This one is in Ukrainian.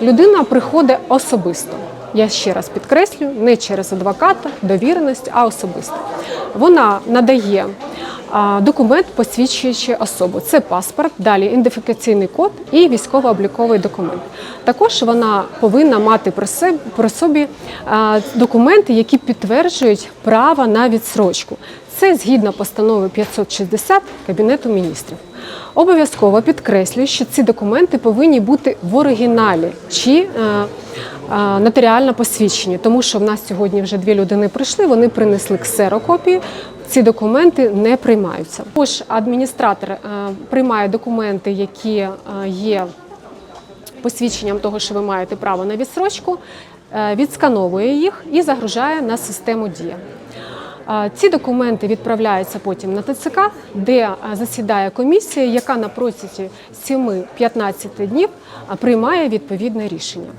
Людина приходить особисто. Я ще раз підкреслю, не через адвоката, довіреність, а особисто. Вона надає документ, посвідчуючи особу. Це паспорт, далі ідентифікаційний код і військово-обліковий документ. Також вона повинна мати при собі документи, які підтверджують право на відсрочку. Це згідно постанови 560 Кабінету міністрів. Обов'язково підкреслюю, що ці документи повинні бути в оригіналі чи е, е, нотаріально посвідчені, тому що в нас сьогодні вже дві людини прийшли, вони принесли ксерокопії. Ці документи не приймаються. Також адміністратор е, приймає документи, які є посвідченням того, що ви маєте право на відсрочку, відскановує їх і загружає на систему Дія. Ці документи відправляються потім на ТЦК, де засідає комісія, яка на протязі 7-15 днів приймає відповідне рішення.